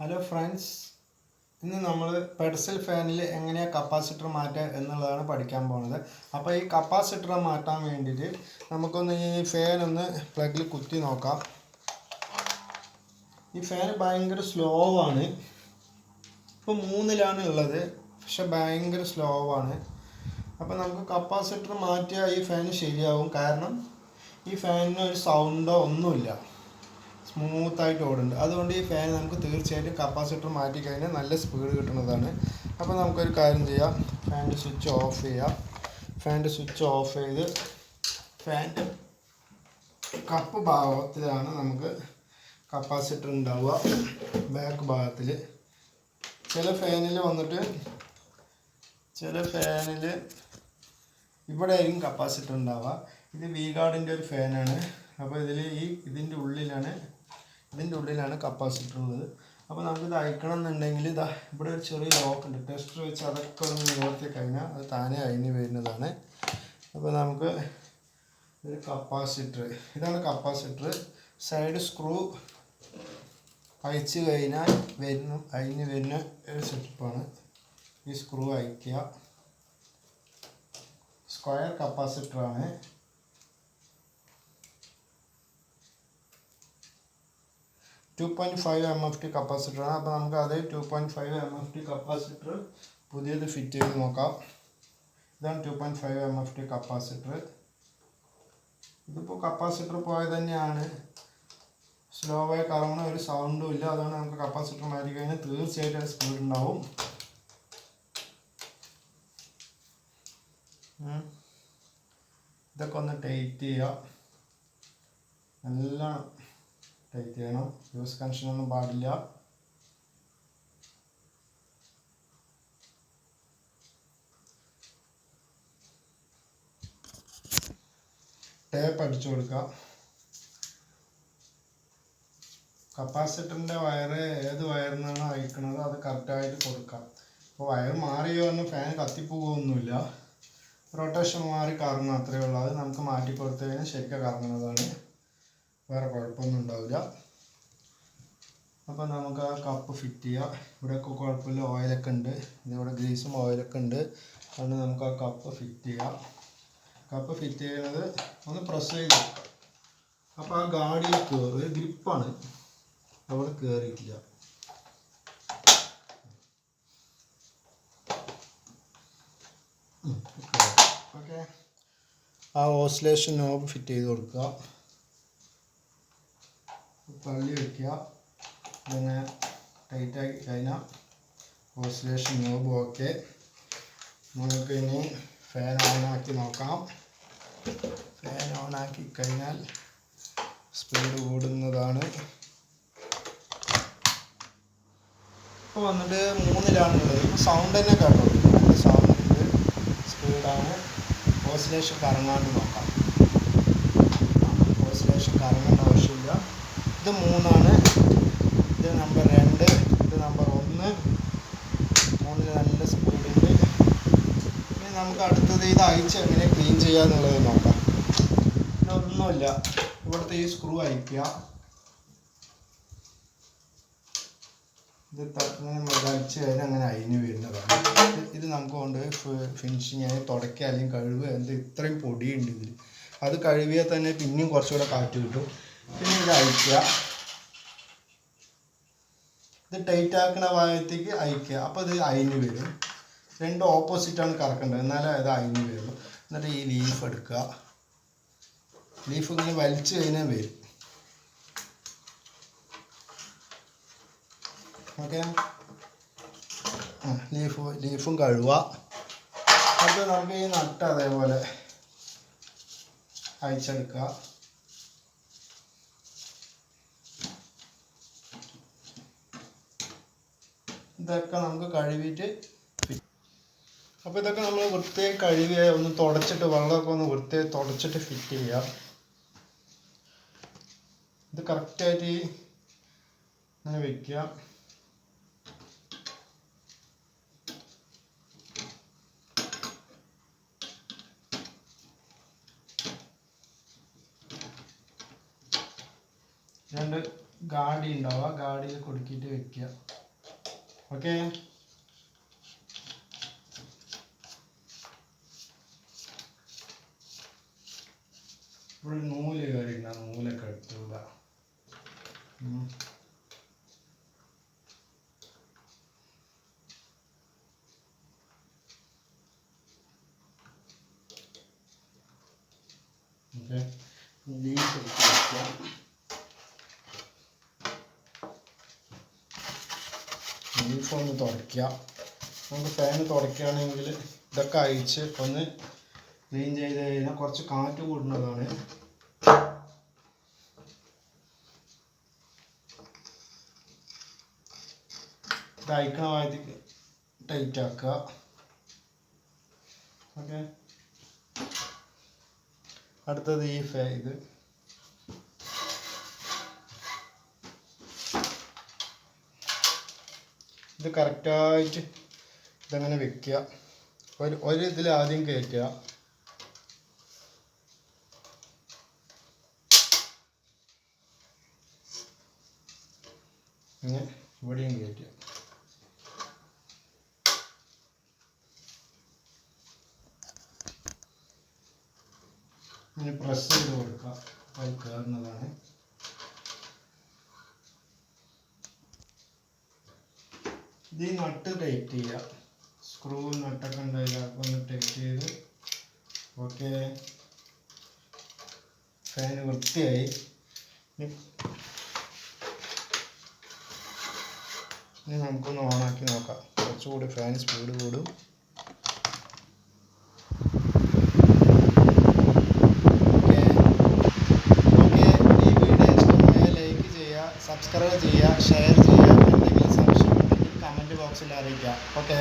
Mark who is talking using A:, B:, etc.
A: Hello friends ഇന്ന് നമ്മൾ pedestal ഫാനിൽ എങ്ങനെയാണ് കപ്പാസിറ്റർ മാറ്റുക എന്നുള്ളതാണ് പഠിക്കാൻ പോകുന്നത് അപ്പോൾ ഈ കപ്പാസിറ്റർ മാറ്റാൻ വേണ്ടിയിട്ട് നമുക്കൊന്ന് ഈ ഫാൻ ഒന്ന് പ്ലഗിൽ കുത്തി നോക്കാം. ഈ ഫാൻ ഭയങ്കര സ്ലോ ആണ്. ഇപ്പോൾ മൂന്നിലാണ് ഉള്ളത് പക്ഷെ ഭയങ്കര സ്ലോ ആണ്. അപ്പോൾ നമുക്ക് കപ്പാസിറ്റർ മാറ്റിയാൽ ഈ ഫാൻ ശരിയാവും. കാരണം ഈ ഫാനിന് ഒരു സൗണ്ടോ ഒന്നുമില്ല. സ്മൂത്തായിട്ട് ഓടുന്നുണ്ട്. അതുകൊണ്ട് ഈ ഫാൻ നമുക്ക് തീർച്ചയായിട്ടും കപ്പാസിറ്റർ മാറ്റി കഴിഞ്ഞാൽ നല്ല സ്പീഡ് കിട്ടുന്നതാണ്. അപ്പോൾ നമുക്കൊരു കാര്യം ചെയ്യാം. ഫാനിന്റെ സ്വിച്ച് ഓഫ് ചെയ്യാം. ഫാനിന്റെ സ്വിച്ച് ഓഫ് ചെയ്ത് ഫാനിന്റെ കപ്പ് ഭാഗത്തിലാണ് നമുക്ക് കപ്പാസിറ്റർ ഉണ്ടാവുക. ബാക്ക് ഭാഗത്തിൽ ചില ഫാനിൽ വന്നിട്ട് ചില ഫാനിൽ ഇവിടെ ആയിരിക്കും കപ്പാസിറ്റർ ഉണ്ടാവുക. ഇത് വി ഗാർഡിന്റെ ഒരു ഫാനാണ് അപ്പോൾ ഇതിൽ ഈ ഇതിന്റെ ഉള്ളിലാണ് ഇതിന്റെ ഉള്ളിലാണ് കപ്പാസിറ്റർ ഉള്ളത്. അപ്പോൾ നമുക്കിത് അയക്കണം എന്നുണ്ടെങ്കിൽ ഇതാ ഇവിടെ ഒരു ചെറിയ ലോക്ക് ഉണ്ട്. ടെസ്റ്റർ വെച്ച് അതൊക്കെ ഒന്ന് നിവർത്തി കഴിഞ്ഞാൽ അത് താനേ അഴിഞ്ഞ് വരുന്നതാണ്. അപ്പോൾ നമുക്ക് ഒരു കപ്പാസിറ്റർ ഇതാണ് കപ്പാസിറ്റർ സൈഡ് സ്ക്രൂ അയച്ച് കഴിഞ്ഞാൽ വരുന്നു അഴിഞ്ഞ് വരുന്ന ഒരു സെറ്റപ്പാണ് ഈ സ്ക്രൂ അയക്കുക square കപ്പാസിറ്ററാണ് two point five M F T കപ്പാസിറ്ററാണ് അപ്പോൾ നമുക്ക് അതേ two point five M F T capacitor പുതിയത് ഫിറ്റ് ചെയ്ത് നോക്കാം. ഇതാണ് two point five M F T capacitor ഇതിപ്പോൾ കപ്പാസിറ്റർ പോയത് തന്നെയാണ്. സ്ലോ ആയി കറങ്ങുന്ന ഒരു സൗണ്ടും ഇല്ല. അതുകൊണ്ട് നമുക്ക് കപ്പാസിറ്റർ മാറ്റി കഴിഞ്ഞാൽ തീർച്ചയായിട്ടും സ്പീഡ് ഉണ്ടാവും. ഇതൊക്കെ ഒന്ന് ടൈറ്റ് ചെയ്യുക നല്ല ടൈറ്റ് ചെയ്യണം. യൂസ് കണക്ഷൻ ഒന്നും പാടില്ല. ടേപ്പ് അടിച്ചു കൊടുക്കുക കപ്പാസിറ്ററിന്റെ വയറ് ഏത് വയറിൽ നിന്നാണ് അയക്കുന്നത് അത് കറക്റ്റായിട്ട് കൊടുക്കാം. അപ്പോൾ വയർ മാറിയോ എന്ന് ഫാൻ കത്തിപ്പോകുമൊന്നുമില്ല റൊട്ടേഷൻ മാറി കറങ്ങും അത്രയേ ഉള്ളൂ. അത് നമുക്ക് മാറ്റി കൊടുത്തു കഴിഞ്ഞാൽ ശരിക്കും കറങ്ങുന്നതാണ്. വേറെ കുഴപ്പമൊന്നും ഉണ്ടാവില്ല. അപ്പോൾ നമുക്ക് ആ കപ്പ് ഫിറ്റ് ചെയ്യാം. ഇവിടെയൊക്കെ കുഴപ്പമില്ല. ഓയിലൊക്കെ ഉണ്ട്. ഇതിവിടെ ഗ്രീസും ഓയിലൊക്കെ ഉണ്ട്. അതുകൊണ്ട് നമുക്ക് ആ കപ്പ് ഫിറ്റ് ചെയ്യാം. കപ്പ് ഫിറ്റ് ചെയ്യുന്നത് ഒന്ന് പ്രസ് ചെയ്ത് അപ്പോൾ ആ ഗാഡിയിൽ കയറി ഒരു ഗ്രിപ്പാണ് അവിടെ കയറിയിട്ടില്ല ഓക്കെ. ആ ഓസിലേഷൻ നോബ് ഫിറ്റ് ചെയ്ത് കൊടുക്കുക. തള്ളി വയ്ക്കുക ഇതിങ്ങനെ ടൈറ്റാക്കി കഴിഞ്ഞാൽ ഓസിലേഷൻ നോബ് ഓക്കെ നമുക്ക് ഇനി ഫാൻ ഓണാക്കി നോക്കാം. ഫാൻ ഓണാക്കി കഴിഞ്ഞാൽ സ്പീഡ് കൂടുന്നതാണ്. ഇപ്പോൾ വന്നിട്ട് മൂന്നിലാണുള്ളത്. സൗണ്ട് തന്നെ കേട്ടോ. സൗണ്ട് സ്പീഡാണ് ഓസിലേഷൻ കറങ്ങാണ്ട് നോക്കാം. ഓസിലേഷൻ കറങ്ങേണ്ട ആവശ്യമില്ല. മൂന്നാണ്. ഇത് നമ്പർ രണ്ട് ഇത് നമ്പർ ഒന്ന്. മൂന്നിൽ നല്ല സ്പീഡുണ്ട് ഇനി നമുക്ക് അടുത്തത് ഇത് അയച്ച് എങ്ങനെ ക്ലീൻ ചെയ്യുക എന്നുള്ളത് നോക്കാം. പിന്നെ ഒന്നുമില്ല. ഇവിടുത്തെ ഈ സ്ക്രൂ അയക്കുക ഇത് നമ്മൾ അടിച്ച് കഴിഞ്ഞാൽ അങ്ങനെ അയിഞ്ഞ് വരുന്നതാണ് ഇത് നമുക്ക് കൊണ്ട് ഫിനിഷിങ് ആയി തുടക്കുക അല്ലെങ്കിൽ കഴുകുക. എന്ത് ഇത്രയും പൊടിയുണ്ട് ഇതിൽ അത് കഴുകിയാൽ തന്നെ പിന്നെയും കുറച്ചുകൂടെ കാറ്റ് കിട്ടും. പിന്നെ ഇത് അയക്കുക ഇത് ടൈറ്റ് ആക്കുന്ന ഭാഗത്തേക്ക് അയക്കുക. അപ്പോൾ ഇത് അയിന് വരും. രണ്ട് ഓപ്പോസിറ്റാണ് കറക്കേണ്ടത്. എന്നാലേ അത് അയിന് വരുള്ളൂ. എന്നിട്ട് ഈ ലീഫ് എടുക്കുക. ലീഫ് ഇങ്ങനെ വലിച്ചു കഴിഞ്ഞാൽ വരും. ഓക്കെ ലീഫ് ലീഫും കഴുകുക. അത് നമുക്ക് ഈ നട്ട് അതേപോലെ അയച്ചെടുക്കുക. ഇതൊക്കെ നമുക്ക് കഴുകിയിട്ട് അപ്പോൾ ഇതൊക്കെ നമ്മൾ വൃത്തിയായി കഴുകി ഒന്ന് തുടച്ചിട്ട് വെള്ളമൊക്കെ ഒന്ന് വൃത്തിയായി തുടച്ചിട്ട് ഫിറ്റ് ചെയ്യുക. ഇത് കറക്റ്റായിട്ട് ഇങ്ങനെ വെക്കുക. രണ്ട് ഗാഡി ഉണ്ടാവുക. ഗാഡിയിൽ കൊടുക്കിയിട്ട് വെക്കുക. ഓക്കെ ഇവിടെ നൂൽ കയറിയില്ല നൂലൊക്കെ എടുത്തുക ഉം. ഓക്കെ ലീഫ് എടുത്ത് വെക്കുക ലീഫ് ഒന്ന് തുടയ്ക്കുക നമുക്ക് ഫാൻ തുടയ്ക്കുകയാണെങ്കിൽ ഇതൊക്കെ അഴിച്ച് ഒന്ന് ക്ലീൻ ചെയ്ത് കഴിഞ്ഞാൽ കുറച്ച് കാറ്റ് കൂടുന്നതാണ്. ഇത് അയക്കണ ടൈറ്റ് ആക്കുക. ഓക്കെ. അടുത്തത് ഈ ഫേ ഇത്. ഇത് കറക്റ്റായിട്ട് ഇതങ്ങനെ വെക്കുക. ഒരു ഒരു ഇതിൽ ആദ്യം കയറ്റുക. ഇങ്ങനെ ഇവിടെയും കയറ്റുക. ഇനി പ്രസ് ചെയ്ത് കൊടുക്കുക. അത് കയറുന്നതാണ്. ഇത് ഈ നട്ട് ടൈറ്റ് ചെയ്യുക. സ്ക്രൂ നട്ടൊക്കെ ഉണ്ടായില്ല അപ്പോൾ ഒന്ന് ടൈറ്റ് ചെയ്ത് ഓക്കെ ഫാൻ വൃത്തിയായി. ഇനി നമുക്കൊന്ന് ഓണാക്കി നോക്കാം. കുറച്ചുകൂടി ഫാൻ സ്പീഡ് കൂടും ഓക്കെ ഓക്കെ ഈ വീഡിയോ ഇഷ്ടമായ ലൈക്ക് ചെയ്യുക സബ്സ്ക്രൈബ് ചെയ്യുക ഷെയർ ചെയ്യുക എന്തെങ്കിലും സംശയം ഉണ്ടെങ്കിൽ കമന്റ് ബോക്സിൽ അറിയിക്കാം ഓക്കെ